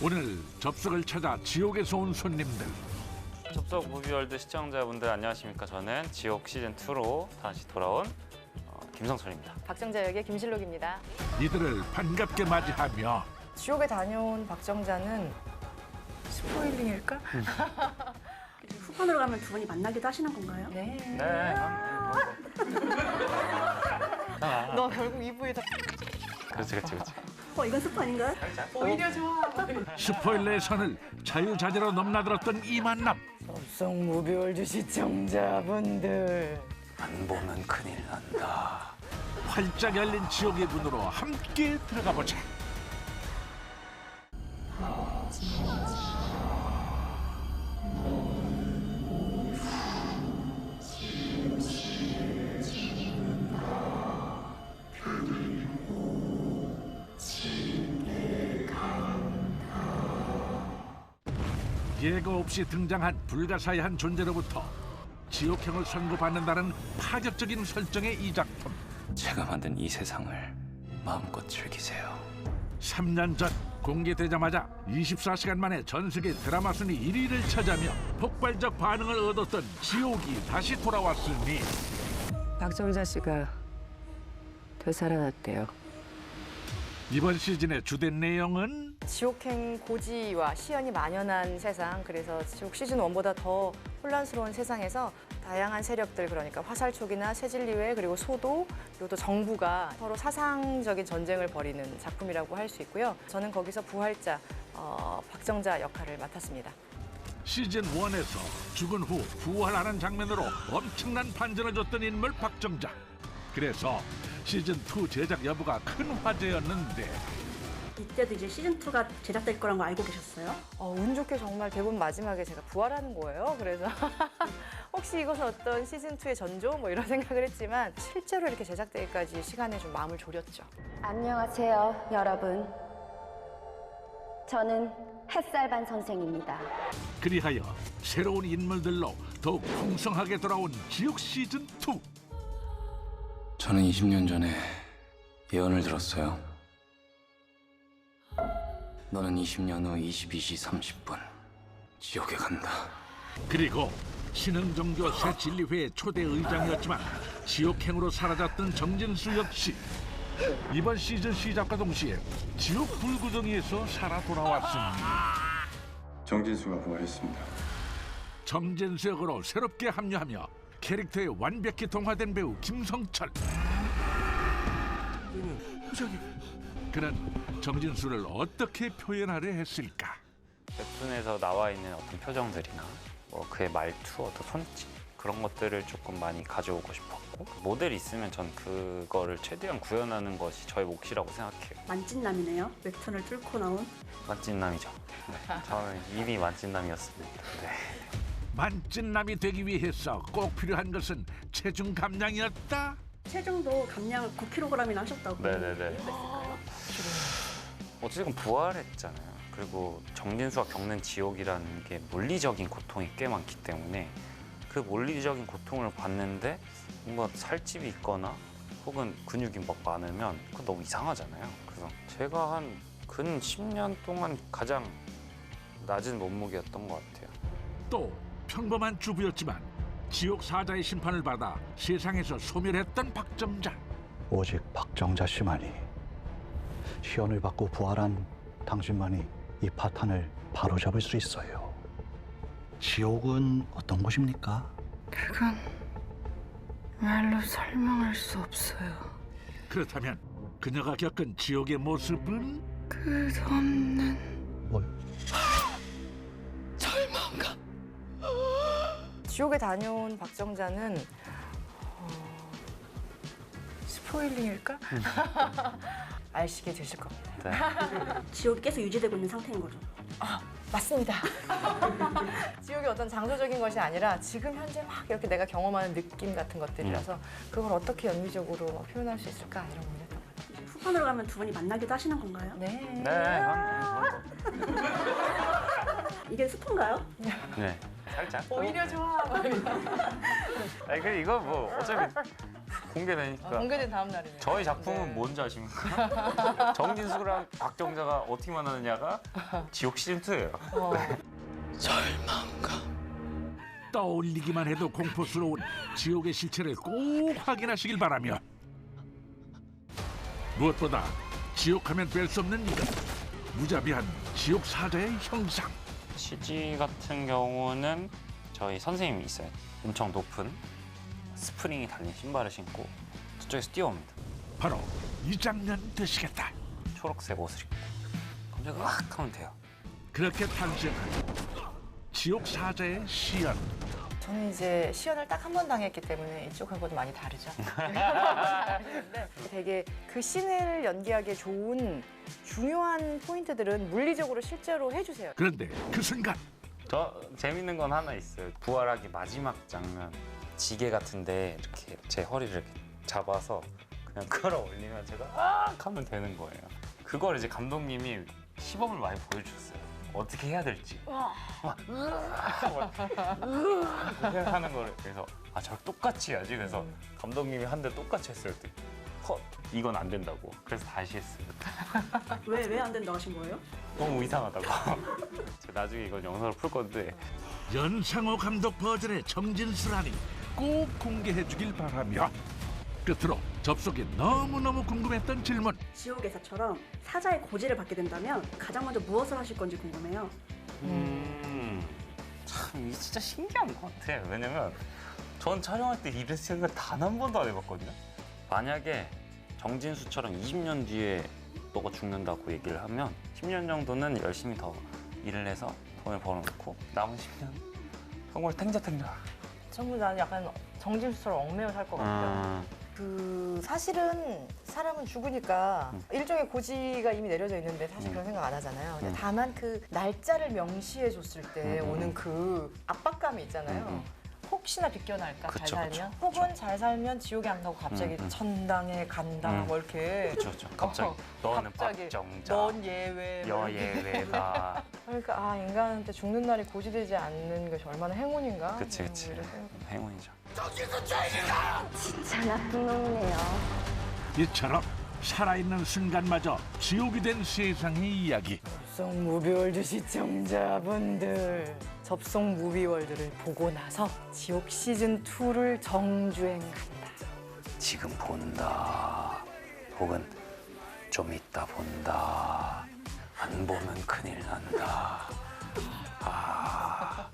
오늘 접속을 찾아 지옥에서 온 손님들 접속 무비월드 시청자분들 안녕하십니까? 저는 지옥 시즌 2로 다시 돌아온 어, 김성철입니다. 박정자 역의 김실록입니다. 이들을 반갑게 맞이하며 지옥에 다녀온 박정자는 스포일링일까? 후반으로 가면 두 분이 만나기도 하시는 건가요? 네. 네. 너 결국 2부에 다 그렇지, 그렇지, 그렇지. 어, 이건 스포 아닌가요? 오히려 좋아. 스포일러의 선을 자유자재로 넘나들었던 이 만남 접속 무비월드 시청자분들. 안 보면 큰일 난다. 활짝 열린 지옥의 문으로 함께 들어가 보자. 예고 없이 등장한 불가사의한 존재로부터 지옥형을 선고받는다는 파격적인 설정의 이 작품. 제가 만든 이 세상을 마음껏 즐기세요. 3년 전 공개되자마자 24시간 만에 전 세계 드라마 순위 1위를 차지하며 폭발적 반응을 얻었던 지옥이 다시 돌아왔으니 박정자 씨가 되살아났대요. 이번 시즌의 주된 내용은 지옥행 고지와 시연이 만연한 세상, 그래서 지옥 시즌 1보다 더 혼란스러운 세상에서 다양한 세력들, 그러니까 화살촉이나 세진리회, 그리고 소도, 그리고 또 정부가 서로 사상적인 전쟁을 벌이는 작품이라고 할 수 있고요. 저는 거기서 부활자, 어, 박정자 역할을 맡았습니다. 시즌 1에서 죽은 후 부활하는 장면으로 엄청난 반전을 줬던 인물 박정자. 그래서 시즌 2 제작 여부가 큰 화제였는데 이때도 이제 시즌 2가 제작될 거란 거 알고 계셨어요? 어, 운 좋게 정말 대본 마지막에 제가 부활하는 거예요. 그래서 혹시 이것은 어떤 시즌 2의 전조 뭐 이런 생각을 했지만 실제로 이렇게 제작되기까지 시간에 좀 마음을 졸였죠. 안녕하세요, 여러분. 저는 햇살반 선생입니다. 그리하여 새로운 인물들로 더욱 풍성하게 돌아온 지옥 시즌 2. 저는 20년 전에 예언을 들었어요. 너는 20년 후 22시 30분 지옥에 간다. 그리고 신흥종교 새 진리회의 초대 의장이었지만 지옥행으로 사라졌던 정진수 역시 이번 시즌 시작과 동시에 지옥 불구덩이에서 살아 돌아왔습니다. 정진수가 부활했습니다. 정진수 역으로 새롭게 합류하며 캐릭터에 완벽히 동화된 배우 김성철. 그는 정진수를 어떻게 표현하려 했을까? 웹툰에서 나와 있는 어떤 표정들이나 뭐 그의 말투, 어떤 손짓 그런 것들을 조금 많이 가져오고 싶었고 모델이 있으면 전 그거를 최대한 구현하는 것이 저의 몫이라고 생각해요. 만찢남이네요. 웹툰을 뚫고 나온. 만찢남이죠. 네, 저는 이미 만찢남이었습니다. 네. 만찢남이 되기 위해서 꼭 필요한 것은 체중 감량이었다. 체중도 감량을 9kg이나 하셨다고. 네네네. 어쨌든 부활했잖아요. 그리고 정진수가 겪는 지옥이라는 게 물리적인 고통이 꽤 많기 때문에 그 물리적인 고통을 받는데 뭔가 살집이 있거나 혹은 근육이 막 많으면 그거 너무 이상하잖아요. 그래서 제가 한 근 10년 동안 가장 낮은 몸무게였던 것 같아요. 또 평범한 주부였지만 지옥 사자의 심판을 받아 세상에서 소멸했던 박정자. 오직 박정자 씨만이 시연을 받고 부활한 당신만이 이 파탄을 바로잡을 수 있어요. 지옥은 어떤 곳입니까? 그건 말로 설명할 수 없어요. 그렇다면 그녀가 겪은 지옥의 모습은 끝없는 뭐 지옥에 다녀온 박정자는 어, 스포일링일까? 아시게 되실 겁니다. 네. 지옥이 계속 유지되고 있는 상태인 거죠. 맞습니다. 지옥이 어떤 장소적인 것이 아니라 지금 현재 막 이렇게 내가 경험하는 느낌 같은 것들이라서 그걸 어떻게 연기적으로 표현할 수 있을까 이런 고민했던 거죠. 이제 후반으로 가면 두 분이 만나기도 하시는 건가요? 네. 네. 한- 이게 스포인가요? 네. 살짝. 오히려 좋아. 아니 그 이거 뭐 어차피 공개되니까 아, 공개된 다음 날이네요. 저희 작품은 네. 뭔지 아십니까? 정진수랑 박정자가 어떻게 만나느냐가 지옥 시즌 2예요. 어. 떠올리기만 해도 공포스러운 지옥의 실체를 꼭 확인하시길 바라며 무엇보다 지옥하면 뺄 수 없는 이름 무자비한 지옥 사자의 형상 CG 같은 경우는 저희 선생님이 있어요. 엄청 높은 스프링이 달린 신발을 신고 저쪽에서 뛰어옵니다. 바로 이 장면 되시겠다 초록색 옷을 입고 갑자기 으악 하면 돼요. 그렇게 탄생한 지옥 사자의 시연 저는 이제 시연을 딱 한 번 당했기 때문에 이쪽하고도 많이 다르죠. 다르는데 되게 그 씬을 연기하기에 좋은 중요한 포인트들은 물리적으로 실제로 해주세요. 그런데 그 순간 저 재밌는 건 하나 있어요. 부활하기 마지막 장면 지게 같은데 이렇게 제 허리를 이렇게 잡아서 그냥 끌어올리면 제가 아 하면 되는 거예요. 그걸 이제 감독님이 시범을 많이 보여주셨어요. 어떻게 해야 될지. 막 으아, 막 으아 이렇게 하는 거를 그래서 아 저를 똑같이 해야지. 그래서 감독님이 한 대 똑같이 했을 때 컷. 이건 안 된다고. 그래서 다시 했어요. 왜왜 안 된다 하신 거예요? 너무 이상하다고. 제가 나중에 이건 영상으로 풀 건데 연상호 감독 버전의 정진수라니 꼭 공개해 주길 바라며 끝으로 접속이 너무너무 궁금했던 질문 지옥에서처럼 사자의 고지를 받게 된다면 가장 먼저 무엇을 하실 건지 궁금해요. 음, 참, 이게 진짜 신기한 것 같아요. 왜냐면 전 촬영할 때 이런 생각 단 한 번도 안 해봤거든요. 만약에 정진수처럼 20년 뒤에 너가 죽는다고 얘기를 하면 10년 정도는 열심히 더 일을 해서 돈을 벌어놓고 남은 10년 정말 탱자탱자. 전부 나는 약간 정진수처럼 얽매여 살 것 같아요. 음, 그 사실은 사람은 죽으니까 일종의 고지가 이미 내려져 있는데 사실 음. 그런 생각 안 하잖아요. 근데 음. 다만 그 날짜를 명시해 줬을 때 음, 음, 오는 음. 그 압박감이 있잖아요. 음, 혹시나 비껴날까 그쵸, 잘 살면 그쵸. 혹은 잘 살면 지옥에 안 가고 갑자기 음, 음. 천당에 간다 음. 뭐 이렇게 그렇죠, 그렇죠. 갑자기 어, 너는 갑자기 박정자, 넌 예외 뭐 이렇게. 여예외다. 그러니까 아 인간한테 죽는 날이 고지되지 않는 것이 얼마나 행운인가 그치, 그치. 뭐이 런 생각. 행운이죠. 진짜 나쁜 놈이네요. 이처럼 살아있는 순간마저 지옥이 된 세상의 이야기 접속 무비월드 시청자분들 접속 무비월드를 보고 나서 지옥 시즌 2를 정주행 간다. 지금 본다. 혹은 좀 이따 본다. 안 보면 큰일 난다. 아,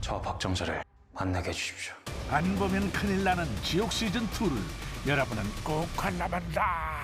저 박정자를 만나게 해주십시오. 안 보면 큰일 나는 지옥 시즌 2를 여러분은 꼭 관람한다